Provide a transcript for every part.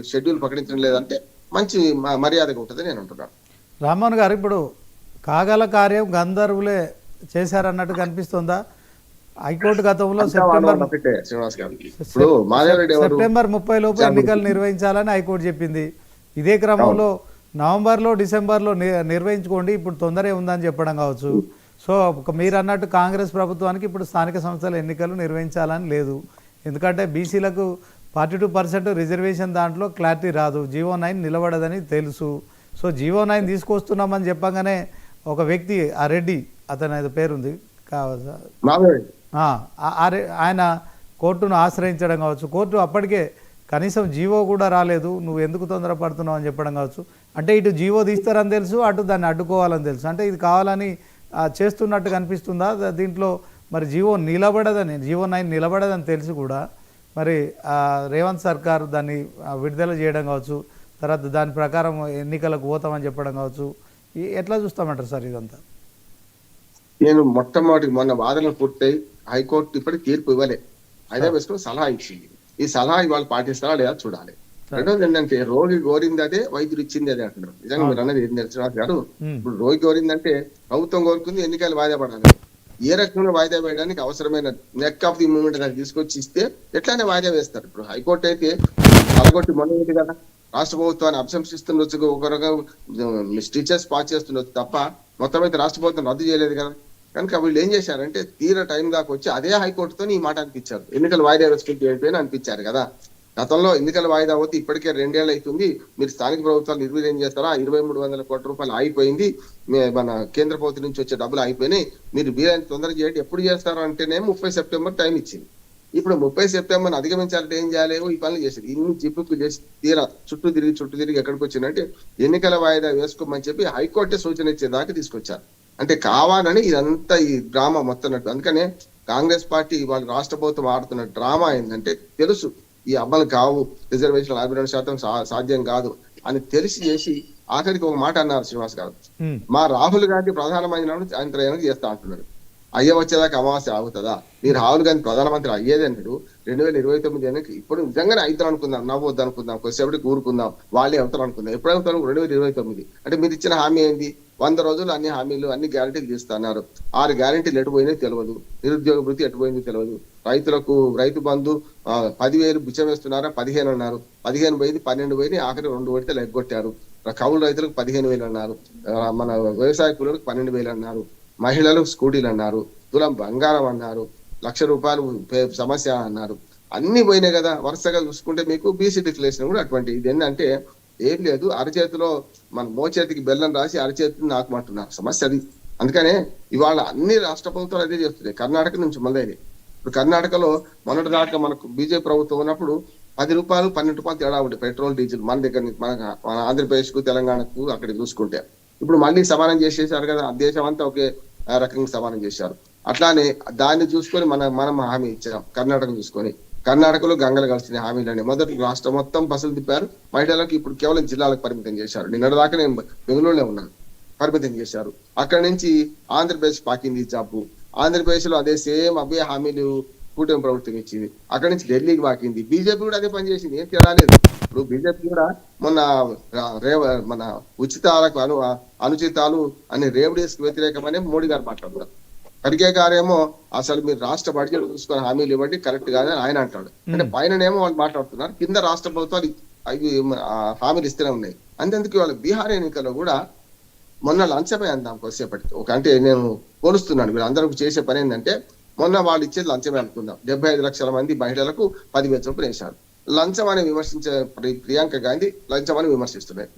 Schedule ప్రకటించడం లేదంటే మంచి మ- మర్యాదగా ఉంటుంది నేను అంటున్నాను. రామ్మోహన్ గారు ఇప్పుడు కాగల కార్యం గంధర్వులే చేశారన్నట్టు కనిపిస్తుందా? హైకోర్టు గతంలో సెప్టెంబర్ సెప్టెంబర్ ముప్పై లోపు ఎన్నికలు నిర్వహించాలని హైకోర్టు చెప్పింది. ఇదే క్రమంలో నవంబర్లో డిసెంబర్లో ని- నిర్వహించుకోండి. ఇప్పుడు తొందరే ఉందని చెప్పడం కావచ్చు. సో మీరు అన్నట్టు కాంగ్రెస్ ప్రభుత్వానికి ఇప్పుడు స్థానిక సంస్థల ఎన్నికలు నిర్వహించాలని లేదు. ఎందుకంటే బీసీలకు ఫార్టీ టూ పర్సెంట్ రిజర్వేషన్ దాంట్లో క్లారిటీ రాదు. జీవో నైన్ నిలబడదని తెలుసు. సో జీవో నైన్ తీసుకొస్తున్నామని చెప్పగానే ఒక వ్యక్తి ఆ రెడ్డి అతని పేరుంది ఆయన కోర్టును ఆశ్రయించడం కావచ్చు. కోర్టు అప్పటికే కనీసం జీవో కూడా రాలేదు. నువ్వు ఎందుకు తొందరపడుతున్నావు అని చెప్పడం కావచ్చు. అంటే ఇటు జీవో తీస్తారని తెలుసు అటు దాన్ని అడ్డుకోవాలని తెలుసు. అంటే ఇది కావాలని చేస్తున్నట్టు కనిపిస్తుందా? దీంట్లో మరి జీవో నిలబడదని జీవో నైన్ నిలబడదని తెలిసి కూడా. మరి ఆ, రేవంత్ సర్కార్ దాన్ని విడుదల చేయడం కావచ్చు తర్వాత దాని ప్రకారం ఎన్నికలకు పోతామని చెప్పడం కావచ్చు ఎట్లా చూస్తామంటారు సార్ ఇదంతా? నేను మొట్టమొదటి మొన్న వాదనలు పూర్తయి హైకోర్టు ఇప్పటికి తీర్పు ఇవ్వలే. అదే వేసుకుని సలహా ఇచ్చింది. ఈ సలహా ఇవాళ పాటిస్తారా లేదా చూడాలి. రెండోది ఏంటంటే రోగి కోరింది అదే వైద్యుడు ఇచ్చింది అదే అంటున్నారు. నిజంగా మీరు అన్నది ఏంటి శ్రీనివాస్ గారు. ఇప్పుడు రోగి కోరిందంటే ప్రభుత్వం కోరుకుంది ఎన్నికలు వాయిదా పడాలి. ఏ రకంగా వాయిదా వేయడానికి అవసరమైన నెక్ ఆఫ్ ది మూమెంట్ దానికి తీసుకొచ్చి ఇస్తే ఎట్లానే వాయిదా వేస్తారు. ఇప్పుడు హైకోర్టు అయితే పలగొట్టి మొన్న కదా రాష్ట్ర ప్రభుత్వాన్ని అభిశంసిస్తుండొచ్చు ఒక రకం స్టిచెస్ పాస్ చేస్తుండొచ్చు తప్ప మొత్తం అయితే రాష్ట్ర ప్రభుత్వం రద్దు చేయలేదు కదా. కనుక వీళ్ళు ఏం చేశారంటే తీర టైం దాకా వచ్చి అదే హైకోర్టుతో ఈ మాట అనిపించారు. ఎన్నికలు వాయిదా వేసుకుంటే ఏంటి అనిపించారు కదా. గతంలో ఎన్నికల వాయిదా అవుతే ఇప్పటికే రెండేళ్ళు అవుతుంది. మీరు స్థానిక ప్రభుత్వాలు నిర్వీర్యం చేస్తారా? ఇరవై మూడు వందల కోట్ల రూపాయలు అయిపోయింది మన కేంద్ర ప్రభుత్వం నుంచి వచ్చే డబ్బులు అయిపోయినాయి మీరు వీలైన తొందర చేయండి ఎప్పుడు చేస్తారు అంటేనే ముప్పై సెప్టెంబర్ టైం ఇచ్చింది. ఇప్పుడు ముప్పై సెప్టెంబర్ అధిగమించాలంటే ఏం చేయాలేవో ఈ పనులు చేసేది. ఇన్ని చిప్పుకు చేసి తీరా చుట్టూ తిరిగి చుట్టూ తిరిగి ఎక్కడికి వచ్చిందంటే ఎన్నికల వాయిదా వేసుకోమని చెప్పి హైకోర్టే సూచన ఇచ్చేదాకా తీసుకొచ్చారు. అంటే కావాలని ఇదంతా ఈ డ్రామా మొత్తం అందుకనే కాంగ్రెస్ పార్టీ వాళ్ళు రాష్ట్ర ప్రభుత్వం ఆడుతున్న డ్రామా ఏంటంటే తెలుసు. ఈ అమలు కావు. రిజర్వేషన్ యాభై రెండు శాతం సాధ్యం కాదు అని తెలిసి చేసి ఆఖరికి ఒక మాట అన్నారు శ్రీనివాస్ గారు. మా రాహుల్ గాంధీ ప్రధానమంత్రి ఆయన ప్రయాణం చేస్తా అంటున్నారు. అయ్య వచ్చేదాకా అమావాస్య ఆగుతుందా? మీరు రాహుల్ గాంధీ ప్రధానమంత్రి అయ్యేది అన్నాడు రెండు వేల ఇరవై తొమ్మిది ఎన్నిక ఇప్పుడు నిజంగానే అవుతారు అనుకుందాం నవ్వద్దు అనుకుందాం కొద్దిసేపటికి ఊరుకుందాం వాళ్ళే అవుతారు అనుకుందాం ఎప్పుడు అవుతారు? రెండు వేల ఇరవై తొమ్మిది. అంటే మీరు ఇచ్చిన హామీ ఏంది? వంద రోజులు అన్ని హామీలు అన్ని గ్యారంటీలు తీస్తున్నారు ఆరు గ్యారంటీలు ఎటు పోయినాయి తెలియదు నిరుద్యోగ వృత్తి ఎటు పోయింది తెలియదు రైతులకు రైతు బంధు పదివేలు బిచ్చం వేస్తున్నారా పదిహేను అన్నారు. పదిహేను పోయింది పన్నెండు పోయింది ఆఖరి రెండు పడితే లెగ్గొట్టారు. కౌలు రైతులకు పదిహేను వేలు అన్నారు. మన వ్యవసాయ కూలీలకు పన్నెండు వేలు అన్నారు. మహిళలకు స్కూటీలు అన్నారు. తులం బంగారం అన్నారు. లక్ష రూపాయలు సమస్య అన్నారు. అన్ని పోయినాయి కదా. వరుసగా చూసుకుంటే మీకు బీసీ డిక్లరేషన్ కూడా అటువంటి ఇది ఏంటంటే ఏం లేదు. అరచేతిలో మన మోచేతికి బెల్లం రాసి అరచేతిని నాకమంటున్నారు. సమస్య అది. అందుకనే ఇవాళ అన్ని రాష్ట్ర ప్రభుత్వాలు అదే చేస్తున్నాయి. కర్ణాటక నుంచి మళ్ళీ ఇప్పుడు కర్ణాటకలో మొన్నటి దాకా మనకు బీజేపీ ప్రభుత్వం ఉన్నప్పుడు పది రూపాయలు పన్నెండు రూపాయలు తేడా ఉంటుంది పెట్రోల్ డీజిల్ మన దగ్గర నుంచి మన మన ఆంధ్రప్రదేశ్కు తెలంగాణకు అక్కడ చూసుకుంటే. ఇప్పుడు మళ్ళీ సమానం చేసేసారు కదా ఆ దేశం అంతా ఒకే రకంగా సమానం చేశారు. అట్లానే దాన్ని చూసుకొని మన మనం హామీ ఇచ్చాం కర్ణాటక చూసుకొని. కర్ణాటకలో గంగలు కలిసిన హామీలని మొదటి రాష్ట్రం మొత్తం బస్సులు తిప్పారు. మహిళలకు ఇప్పుడు కేవలం జిల్లాలకు పరిమితం చేశారు. నిన్నటి దాకా నేను బెంగళూరులో ఉన్నాను. పరిమితం చేశారు. అక్కడ నుంచి ఆంధ్రప్రదేశ్ పాకింది జాబు. ఆంధ్రప్రదేశ్లో అదే సేమ్ అవే హామీలు కూటమి ప్రభుత్వం ఇచ్చింది. అక్కడ నుంచి ఢిల్లీకి పాకింది. బీజేపీ కూడా అదే పని చేసింది. ఏం తేడా లేదు. ఇప్పుడు బీజేపీ కూడా మొన్న రేవ మన ఉచితాలకు అను అనుచితాలు అని రేవడీస్ వ్యతిరేకమని మోడీ గారు మాట్లాడుతున్నారు. ఖర్గే గారేమో అసలు మీరు రాష్ట్ర బడ్జెట్ చూసుకొని హామీలు ఇవ్వండి కరెక్ట్ కాదని ఆయన అంటాడు. అంటే పైననేమో వాళ్ళు మాట్లాడుతున్నారు. కింద రాష్ట్ర ప్రభుత్వాలు అవి హామీలు ఇస్తూనే ఉన్నాయి. అంతేందుకు వాళ్ళ బీహార్ ఎన్నికల్లో కూడా మొన్న లంచమే అందాం కొద్దిసేపటికి. ఒక అంటే నేను కోరుస్తున్నాను వీళ్ళందరూ చేసే పని ఏంటంటే మొన్న వాళ్ళు ఇచ్చేది లంచమే అనుకుందాం. డెబ్బై ఐదు లక్షల మంది మహిళలకు పదివేల చొప్పున వేశారు. లంచం అని విమర్శించే ప్రియాంక గాంధీ లంచం అని విమర్శిస్తున్నాయి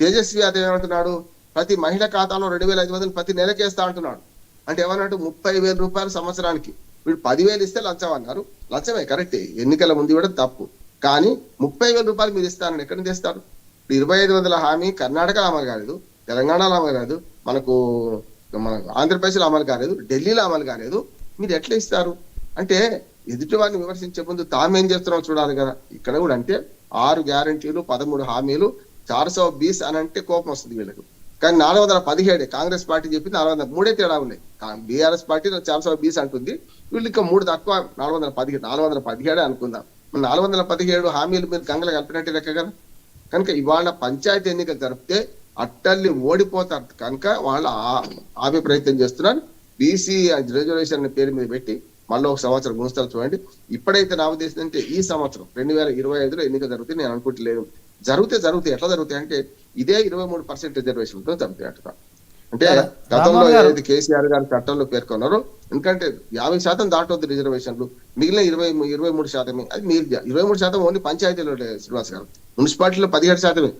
తేజస్వి యాదవ్ ఏమంటున్నాడు? ప్రతి మహిళ ఖాతాలో రెండు వేల ఐదు వందలు ప్రతి నెలకేస్తా అంటున్నాడు. అంటే ఏమన్నట్టు ముప్పై వేల రూపాయలు సంవత్సరానికి. వీడు పదివేలు ఇస్తే లంచం అన్నారు. లంచమే కరెక్టే. ఎన్నికల ముందు కూడా తప్పు. కానీ ముప్పై వేల రూపాయలు మీరు ఇస్తారని ఎక్కడి నుంచి ఇస్తారు ఇరవై ఐదు వందల హామీ కర్ణాటకలో అమలు కాలేదు తెలంగాణలో అమలు కాలేదు మనకు మన ఆంధ్రప్రదేశ్లో అమలు కాలేదు ఢిల్లీలో అమలు కాలేదు. మీరు ఎట్లా ఇస్తారు? అంటే ఎదుటి వారిని విమర్శించే ముందు తామేం చేస్తున్నాం చూడాలి కదా. ఇక్కడ కూడా అంటే ఆరు గ్యారంటీలు పదమూడు హామీలు చార్సో బీస్ అని అంటే కోపం వస్తుంది వీళ్ళకు. కానీ నాలుగు వందల పదిహేడే కాంగ్రెస్ పార్టీ చెప్పింది నాలుగు వందల మూడే తేడా ఉన్నాయి. బీఆర్ఎస్ పార్టీ చార్సో బీస్ అంటుంది. వీళ్ళు ఇంకా మూడు తక్కువ నాలుగు వందల పదిహేడు నాలుగు వందల పదిహేడే అనుకుందాం. నాలుగు వందల పదిహేడు హామీలు మీరు గంగలు కలిపినట్టే లెక్క కదా. కనుక ఇవాళ పంచాయతీ ఎన్నిక జరిపితే అట్టల్ని ఓడిపోతారు. కనుక వాళ్ళు ఆపే ప్రయత్నం చేస్తున్నారు. బీసీ రిజర్వేషన్ అనే పేరు మీద పెట్టి మళ్ళీ ఒక సంవత్సరం గుణిస్తారు చూడండి. ఇప్పుడైతే నా ఉద్దేశం అంటే ఈ సంవత్సరం రెండు వేల ఇరవై ఐదులో ఎన్నికలు జరుగుతాయి నేను అనుకుంటలేను జరిగితే జరుగుతాయి ఎట్లా జరుగుతాయి అంటే ఇదే ఇరవై మూడు పర్సెంట్ రిజర్వేషన్తో జరుగుతాయి అంటే గతంలో. ఏదైతే కేసీఆర్ గారు చట్టంలో పేర్కొన్నారో ఎందుకంటే యాభై శాతం దాటవద్దు రిజర్వేషన్లు. మిగిలిన ఇరవై ఇరవై మూడు శాతమే. అది మీరు ఇరవై మూడు శాతం ఓన్లీ పంచాయతీలో శ్రీనివాస్ గారు. మున్సిపాలిటీలో పదిహేడు శాతమే.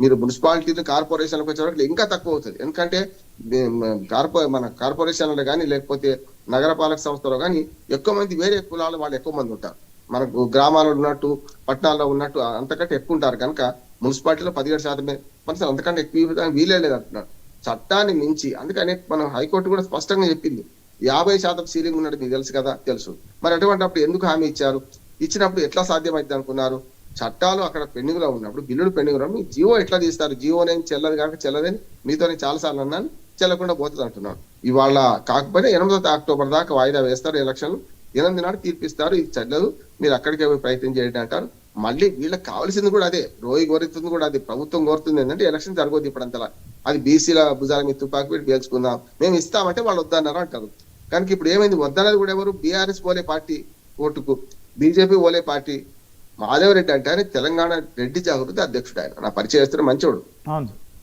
మీరు మున్సిపాలిటీ కార్పొరేషన్లకు వచ్చేవరకు ఇంకా తక్కువ అవుతుంది. ఎందుకంటే కార్పొ మన కార్పొరేషన్లో కానీ లేకపోతే నగరపాలక సంస్థలో కానీ ఎక్కువ మంది వేరే కులాలు వాళ్ళు ఎక్కువ మంది ఉంటారు. మనకు గ్రామాల్లో ఉన్నట్టు పట్టణాల్లో ఉన్నట్టు అంతకంటే ఎక్కువ ఉంటారు కనుక మున్సిపాలిటీలో పదిహేడు శాతమే మనసు అంతకంటే ఎక్కువ వీలే లేదు అంటున్నారు. చట్టాన్ని మించి అందుకనే మనం హైకోర్టు కూడా స్పష్టంగా చెప్పింది. యాభై శాతం సీలింగ్ ఉన్నట్టు మీకు తెలుసు కదా తెలుసు. మరి అటువంటిప్పుడు ఎందుకు హామీ ఇచ్చారు? ఇచ్చినప్పుడు ఎట్లా సాధ్యమైంది అనుకున్నారు? చట్టాలు అక్కడ పెండింగ్లో ఉన్నప్పుడు బిల్లులు పెండింగ్లో మీ జియో ఎట్లా తీస్తారు? జియో నేను చెల్లదు కాక చెల్లదని మీతో నేను అన్నాను చెల్లకుండా పోతుంది అంటున్నాను ఇవాళ కాకపోతే ఎనిమిదో అక్టోబర్ దాకా వాయిదా వేస్తారు ఎలక్షన్ ఎనిమిది నాడు తీర్పిస్తారు ఇది చెల్లదు మీరు అక్కడికే పోయి ప్రయత్నం చేయండి అంటారు. మళ్ళీ వీళ్ళకి కావాల్సింది కూడా అదే రోయి కోరుతుంది కూడా అది ప్రభుత్వం కోరుతుంది ఏంటంటే ఎలక్షన్ జరగదు ఇప్పుడు అంతలా అది బీసీల భుజాల మీద తుపాకి పెట్టి పేల్చుకుందాం మేము ఇస్తామంటే వాళ్ళు వద్దన్నారు అంటారు. కనుక ఇప్పుడు ఏమైంది? వద్దన్నది కూడా ఎవరు? బీఆర్ఎస్ పోలే పార్టీ ఓటుకు బీజేపీ ఓలే పార్టీ. మాధవరెడ్డి అంటే ఆయన తెలంగాణ రెడ్డి జాగృతి అధ్యక్షుడు ఆయన. నా పరిచయస్తున్న మంచోడు.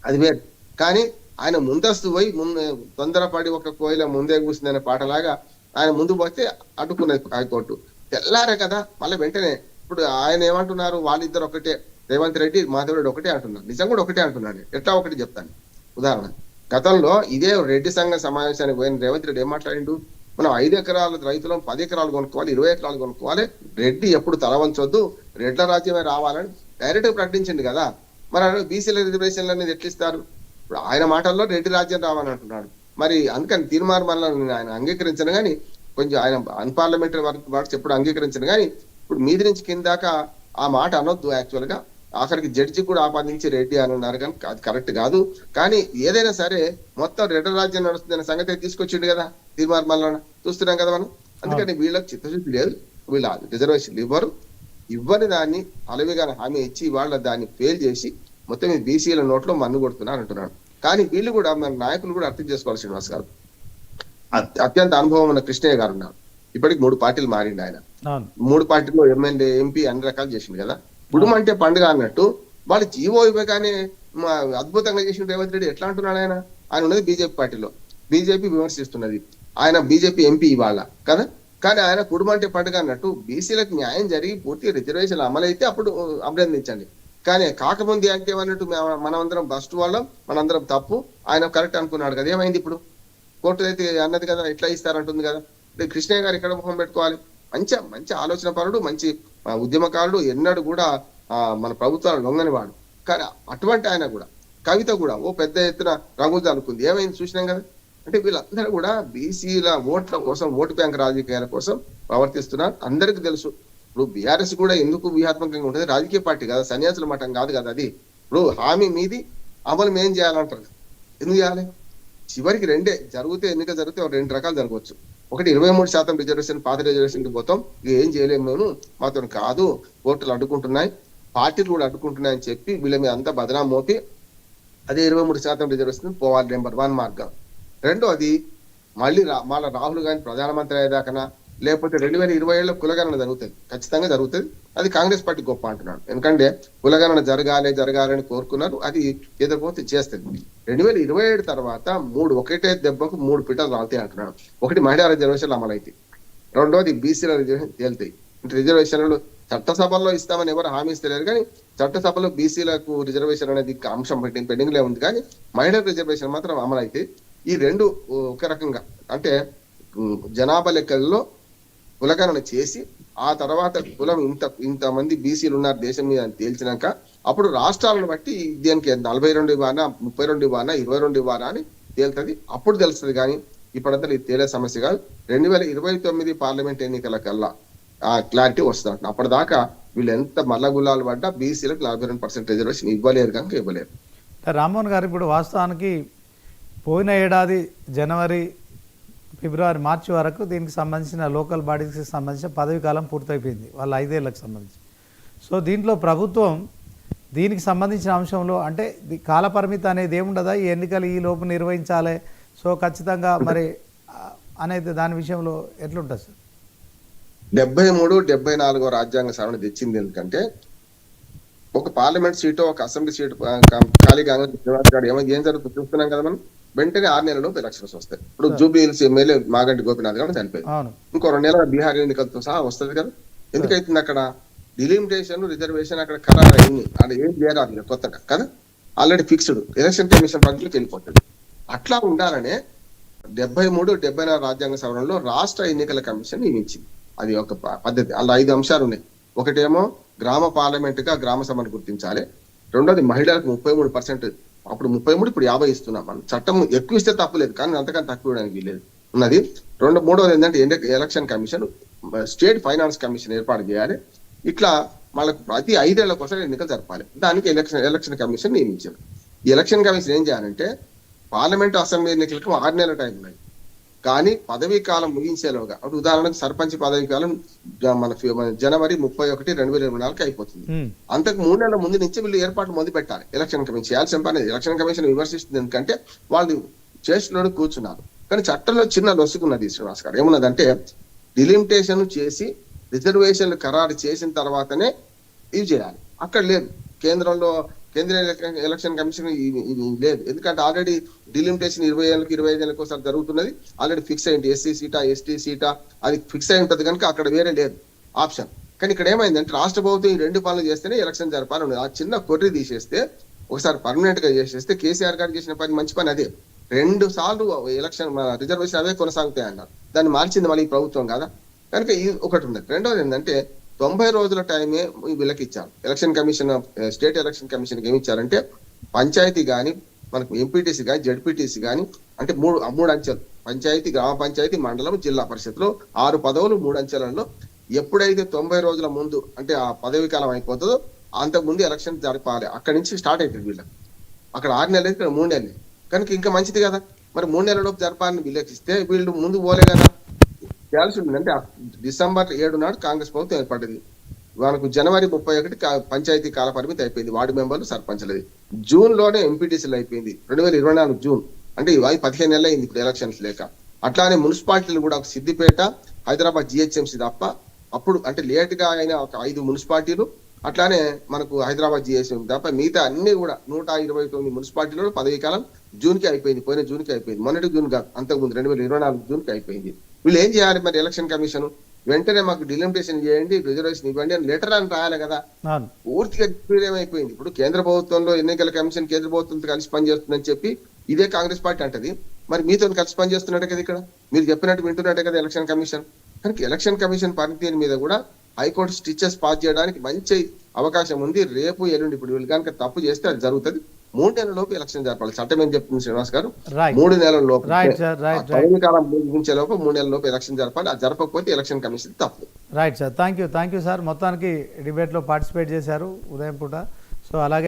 అది వేరు. కానీ ఆయన ముందస్తు పోయి ముందు తొందరపడి ఒక కోయిల ముందే కూసిందనే పాటలాగా ఆయన ముందు పోతే అడ్డుకున్నది హైకోర్టు. తెల్లారే కదా మళ్ళీ వెంటనే. ఇప్పుడు ఆయన ఏమంటున్నారు? వాళ్ళిద్దరు ఒకటే. రేవంత్ రెడ్డి మాధవరెడ్డి ఒకటే అంటున్నారు. నిజం కూడా ఒకటే అంటున్నాడు. ఎట్లా ఒకటి చెప్తాను? ఉదాహరణ. గతంలో ఇదే రెడ్డి సంఘ సమావేశానికి పోయిన రేవంత్ రెడ్డి ఏం మాట్లాడిండు? మనం ఐదు ఎకరాల రైతులం పది ఎకరాలు కొనుక్కోవాలి ఇరవై ఎకరాలు కొనుక్కోవాలి. రెడ్డి ఎప్పుడు తల వంచొద్దు. రెడ్ల రాజ్యమే రావాలని డైరెక్ట్ ప్రకటించింది కదా. మరి బీసీల రిజర్వేషన్లు అనేది ఎట్లిస్తారు? ఇప్పుడు ఆయన మాటల్లో రెడ్డి రాజ్యం రావాలని అంటున్నాడు. మరి అందుకని తీర్మానం వల్ల ఆయన అంగీకరించను కానీ కొంచెం ఆయన అన్పార్లమెంటరీ వర్క్ వర్క్స్ ఎప్పుడు అంగీకరించను కానీ ఇప్పుడు మీది నుంచి కిందాక ఆ మాట అనొద్దు యాక్చువల్గా ఆఖరికి జడ్జి కూడా ఆపాదించి రెడ్డి అని అన్నారు కానీ అది కరెక్ట్ కాదు. కానీ ఏదైనా సరే మొత్తం రెడ్డి రాజ్యం నడుస్తుందనే సంగతి తీసుకొచ్చిండు కదా. తీర్మానం వల్ల చూస్తున్నాం కదా మనం? అందుకని వీళ్ళకి చిత్తశుద్ధి లేదు వీళ్ళ రిజర్వేషన్ ఇవ్వరు. ఇవ్వని దాన్ని అలవిగా హామీ ఇచ్చి వాళ్ళ దాన్ని ఫెయిల్ చేసి మొత్తం ఈ బీసీల నోట్లో మన్ను కొడుతున్నారు అంటున్నాడు. కానీ వీళ్ళు కూడా మన నాయకులు కూడా అర్థం చేసుకోవాలి శ్రీనివాస్ గారు. అత్- అత్యంత అనుభవం ఉన్న కృష్ణయ్య గారు ఉన్నారు. ఇప్పటికి మూడు పార్టీలు మారిండు ఆయన. మూడు పార్టీలో ఎమ్మెల్యే ఎంపీ అన్ని రకాలు చేసిండు కదా. కుటుంబం అంటే పండుగ అన్నట్టు వాళ్ళు జీవో ఇవ్వగానే అద్భుతంగా చేసిన రేవంత్ రెడ్డి. ఎట్లా అంటున్నాడు ఆయన? ఆయన ఉన్నది బీజేపీ పార్టీలో. బీజేపీ విమర్శిస్తున్నది. ఆయన బీజేపీ ఎంపీ ఇవాళ కదా? కానీ ఆయన కుటుంబం పండుగ అన్నట్టు బీసీలకు న్యాయం జరిగి పూర్తి రిజర్వేషన్ అమలైతే అప్పుడు అభినందించండి కానీ కాకముందు అంటే అన్నట్టు మనమందరం బస్ట్ వాళ్ళం మనందరం తప్పు. ఆయన కరెక్ట్ అనుకున్నాడు కదా ఏమైంది ఇప్పుడు? కోర్టు అయితే అన్నది కదా ఎట్లా ఇస్తారంటుంది కదా? అంటే కృష్ణయ్య గారు ఇక్కడ ముఖం పెట్టుకోవాలి? మంచి మంచి ఆలోచన పరుడు మంచి ఉద్యమకారుడు ఎన్నడూ కూడా మన ప్రభుత్వాలు లొంగని వాడు. కానీ అటువంటి ఆయన కూడా కవిత కూడా ఓ పెద్ద ఎత్తున రంగులు అనుకుంది ఏమైంది చూసినాం కదా? అంటే వీళ్ళందరూ కూడా బీసీల ఓట్ల కోసం ఓటు బ్యాంక్ రాజకీయాల కోసం ప్రవర్తిస్తున్నారు. అందరికీ తెలుసు. ఇప్పుడు బీఆర్ఎస్ కూడా ఎందుకు వ్యూహాత్మకంగా ఉంటుంది? రాజకీయ పార్టీ కదా సన్యాసుల మఠం కాదు కదా అది. ఇప్పుడు హామీ మీది అమలు మేం చేయాలంటారు. ఎందుకు చేయాలి? చివరికి రెండే జరిగితే ఎన్నిక జరిగితే రెండు రకాలు జరగవచ్చు. ఒకటి ఇరవై మూడు శాతం రిజర్వేషన్ పాత రిజర్వేషన్ పోతాం. ఇక ఏం చేయలేము మేము. మాతో కాదు కోర్టులు అడ్డుకుంటున్నాయి. పార్టీలు కూడా అడ్డుకుంటున్నాయని చెప్పి వీళ్ళ మీద అంతా బదనాం మోపి అదే ఇరవై మూడు శాతం రిజర్వేషన్ పోవాలి నెంబర్ వన్ మార్గం. రెండోది మళ్ళీ రా మళ్ళీ రాహుల్ గాంధీ ప్రధానమంత్రి అయ్యేదాకనా? లేకపోతే రెండు వేల ఇరవై ఏళ్ళలో కులగణన జరుగుతుంది. ఖచ్చితంగా జరుగుతుంది. అది కాంగ్రెస్ పార్టీ గొప్ప అంటున్నాడు. ఎందుకంటే కులగణన జరగాలి జరగాలని కోరుకున్నారు. అది ఎదురుపోతే చేస్తుంది. రెండు వేల ఇరవై ఏడు తర్వాత మూడు ఒకటే దెబ్బకు మూడు పీటలు రాలుతాయి అంటున్నాడు. ఒకటి మహిళా రిజర్వేషన్లు అమలైతాయి రెండోది బీసీల రిజర్వేషన్ తేలుతాయి. రిజర్వేషన్లు చట్టసభల్లో ఇస్తామని ఎవరు హామీ ఇస్తలేరు కానీ చట్టసభలో బీసీలకు రిజర్వేషన్ అనేది అంశం పెండింగ్ పెండింగ్లో ఉంది కానీ మహిళా రిజర్వేషన్ మాత్రం అమలైతే ఈ రెండు ఒక రకంగా. అంటే జనాభా లెక్కల్లో కులగణన చేసి ఆ తర్వాత కులం ఇంత ఇంతమంది బీసీలు ఉన్నారు దేశం మీద అని తేల్చినాక అప్పుడు రాష్ట్రాలను బట్టి దీనికి నలభై రెండు ఇవ్వానా ముప్పై రెండు ఇవ్వానా ఇరవై రెండు ఇవ్వానా అని తేలుతుంది. అప్పుడు తెలుస్తుంది కానీ ఇప్పుడంతా ఇది తేలే సమస్య కాదు. రెండు వేల ఇరవై తొమ్మిది పార్లమెంట్ ఎన్నికల కల్లా ఆ క్లారిటీ వస్తుంది అప్పటిదాకా వీళ్ళు ఎంత మల్లగుల్లాలు పడ్డా బీసీలకు నలభై రెండు పర్సెంట్ రిజర్వేషన్ ఇవ్వలేరు కనుక ఇవ్వలేరు. రామ్మోహన్ గారు ఇప్పుడు వాస్తవానికి పోయిన ఏడాది జనవరి ఫిబ్రవరి మార్చి వరకు దీనికి సంబంధించిన లోకల్ బాడీస్కి సంబంధించిన పదవి కాలం పూర్తయిపోయింది వాళ్ళ ఐదేళ్ళకు సంబంధించి. సో దీంట్లో ప్రభుత్వం దీనికి సంబంధించిన అంశంలో అంటే కాలపరిమితి అనేది ఏముండదా? ఈ ఎన్నికలు ఈ లోపు నిర్వహించాలి. సో ఖచ్చితంగా మరి అనేది దాని విషయంలో ఎట్లుంటుంది సార్? డెబ్బై మూడు డెబ్బై నాలుగో రాజ్యాంగ సవరణ తెచ్చింది ఎందుకంటే ఒక పార్లమెంట్ సీటు ఒక అసెంబ్లీ సీటు ఖాళీ కా- ఏమైంది ఏం జరుగుతుంది చూస్తున్నాం కదా మనం. వెంటనే ఆరు నెలల్లో ఎలక్షన్స్ వస్తాయి. ఇప్పుడు జూబ్లీ హిల్స్ ఎమ్మెల్యే మాగంటి గోపినాథ్ గారు చనిపోయింది ఇంకో రెండు నెలల బీహార్ ఎన్నికలతో సహా వస్తుంది కదా. ఎందుకైతుంది అక్కడ? డిలిమిటేషన్ రిజర్వేషన్ అక్కడ ఖరారు అయింది అది ఏం చేయరాదు ఇక కొత్తగా కదా? Already fixed. ఎలక్షన్ కమిషన్ పరిధిలోకి వెళ్ళిపోతుంది. అట్లా ఉండాలనే డెబ్బై మూడు డెబ్బై నాలుగు రాజ్యాంగ సవరణలో రాష్ట్ర ఎన్నికల కమిషన్ నియమించింది. అది ఒక పద్ధతి. అలా ఐదు అంశాలు ఉన్నాయి. ఒకటేమో గ్రామ పార్లమెంట్గా గ్రామ సభను గుర్తించాలి. రెండోది మహిళలకు ముప్పై మూడు పర్సెంట్ అప్పుడు ముప్పై మూడు ఇప్పుడు యాభై ఇస్తున్నాం. మనం చట్టం ఎక్కువ ఇస్తే తప్పలేదు కానీ అంతకన్నా తక్కువ ఇవ్వడానికి వీలేదు ఉన్నది. రెండు మూడోది ఏంటంటే election commission state finance commission ఏర్పాటు చేయాలి. ఇట్లా వాళ్ళకు ప్రతి ఐదేళ్ళ కోసం ఎన్నికలు జరపాలి. దానికి ఎలక్షన్ ఎలక్షన్ కమిషన్ నియమించారు. ఈ ఎలక్షన్ కమిషన్ ఏం చేయాలంటే పార్లమెంట్ అసెంబ్లీ ఎన్నికలకు ఆరు నెలల టైం ఉన్నాయి. కానీ పదవీ కాలం ముగించేలోగా అప్పుడు ఉదాహరణకు సర్పంచ్ పదవీ కాలం మన జనవరి ముప్పై ఒకటి రెండు వేల ఇరవై నాలుగుకి అయిపోతుంది. అంతకు మూడు నెలల ముందు నుంచి వీళ్ళు ఏర్పాటు మొదలు పెట్టాలి. ఎలక్షన్ కమిషన్ చేయాల్సిన పని. ఎలక్షన్ కమిషన్ విమర్శిస్తుంది ఎందుకంటే వాళ్ళు చేస్తున్న కూర్చున్నారు. కానీ చట్టంలో చిన్న లొసుకున్నది శ్రీనివాస్ గారు. ఏమున్నదంటే డిలిమిటేషన్ చేసి రిజర్వేషన్లు ఖరారు చేసిన తర్వాతనే ఇవి చేయాలి. అక్కడ లేదు. కేంద్రంలో కేంద్రీయ ఎలక్షన్- ఎలక్షన్ కమిషన్ లేదు. ఎందుకంటే ఆల్రెడీ డిలిమిటేషన్ ఇరవై ఏళ్ళకి ఇరవై ఐదు ఏళ్ళకి ఒకసారి జరుగుతున్నది. ఆల్రెడీ ఫిక్స్ అయింది. ఎస్సీ సీటా ఎస్టీ సీటా అది ఫిక్స్ అయి ఉంటుంది కనుక అక్కడ వేరే లేదు ఆప్షన్. కానీ ఇక్కడ ఏమైందంటే రాష్ట్ర ప్రభుత్వం ఈ రెండు పనులు చేస్తేనే ఎలక్షన్ జరపాలని ఆ చిన్న కొర్రి తీసేస్తే ఒకసారి పర్మనెంట్గా చేసేస్తే కేసీఆర్ గారు చేసిన పని మంచి పని అదే. రెండు సార్లు ఎలక్షన్ రిజర్వేషన్ అవే కొనసాగుతాయి అన్నారు. దాన్ని మార్చింది మళ్ళీ ప్రభుత్వం కదా? కనుక ఇది ఒకటి ఉన్నది. రెండోది ఏంటంటే తొంభై రోజుల టైమే వీళ్ళకి ఇచ్చారు election commission state election commission ఏమి ఇచ్చారంటే పంచాయతీ కానీ మనకు ఎంపీటీసీ కానీ జడ్పీటీసీ కానీ అంటే మూడు మూడు అంచెలు. పంచాయతీ గ్రామ పంచాయతీ మండలం జిల్లా పరిషత్లో ఆరు పదవులు మూడు అంచెలలో ఎప్పుడైతే తొంభై రోజుల ముందు అంటే ఆ పదవి కాలం అయిపోతుందో అంతకు ముందు ఎలక్షన్ జరపాలి. అక్కడి నుంచి స్టార్ట్ అవుతుంది వీళ్ళకి అక్కడ ఆరు నెలలు ఇక్కడ మూడు నెలలు. కనుక ఇంకా మంచిది కదా. మరి మూడు నెలల లోపు జరపాలని వీళ్ళకి ఇస్తే వీళ్ళు ముందు పోలే కదా. చేయాల్సి ఉంటుంది. అంటే డిసెంబర్ ఏడు నాడు కాంగ్రెస్ ప్రభుత్వం ఏర్పడింది. మనకు జనవరి ముప్పై ఒకటి పంచాయతీ కాల పరిమితి అయిపోయింది. వార్డు మెంబర్లు సర్పంచ్లది. జూన్లోనే ఎంపీటీసీలు అయిపోయింది. రెండు వేల ఇరవై నాలుగు జూన్. అంటే ఇవి పదిహేను నెలలు అయింది ఇప్పుడు ఎలక్షన్స్ లేక. అట్లానే మున్సిపాలిటీలు కూడా ఒక సిద్దిపేట హైదరాబాద్ జిహెచ్ఎంసీ తప్ప అప్పుడు అంటే లేట్గా అయిన ఒక ఐదు మున్సిపాలిటీలు అట్లానే మనకు హైదరాబాద్ జిహెచ్ఎంసీ తప్ప మిగతా అన్ని కూడా నూట ఇరవై తొమ్మిది మున్సిపాలిటీలు పదవీ కాలం జూన్కి అయిపోయింది. పోయిన జూన్కి అయిపోయింది. మొన్నటి జూన్ కాదు అంతకుముందు రెండు వేల ఇరవై నాలుగు జూన్కి అయిపోయింది. వీళ్ళు ఏం చేయాలి మరి ఎలక్షన్ కమిషన్ వెంటనే మాకు డిలిమిటేషన్ చేయండి రిజర్వేషన్ ఇవ్వండి అని లెటర్ అని రాయాలి కదా. పూర్తిగా విపరీతం అయిపోయింది ఇప్పుడు కేంద్ర ప్రభుత్వంలో ఎన్నికల కమిషన్ కేంద్ర ప్రభుత్వంతో కలిసి పనిచేస్తుందని చెప్పి ఇదే కాంగ్రెస్ పార్టీ అంటది. మరి మీతో కలిసి పనిచేస్తున్నట్టే కదా ఇక్కడ? మీరు చెప్పినట్టు వింటున్నట్టే కదా ఎలక్షన్ కమిషన్ కనుక ఎలక్షన్ కమిషన్ పనితీరు మీద కూడా హైకోర్టు స్టిచెస్ పాస్ చేయడానికి మంచి అవకాశం ఉంది. రేపు ఎల్లుండి. ఇప్పుడు వీళ్ళు కనుక తప్పు చేస్తే అది జరుగుతుంది. మూడు నెలల లోపు ఎలక్షన్ జరపాలి. చట్టం ఏం చెప్తుంది శ్రీనివాస్ గారు? మూడు నెలల లోపు పదవి కాలం ముగించే లోపు మూడు నెలల లోపు ఎలక్షన్ జరపాలి. అది జరపకపోతే ఎలక్షన్ కమిషన్ తప్పు. Right sir thank you thank you sir మొత్తానికి డిబేట్లో పార్టిసిపేట్ చేశారు ఉదయం పూట. సో అలాగే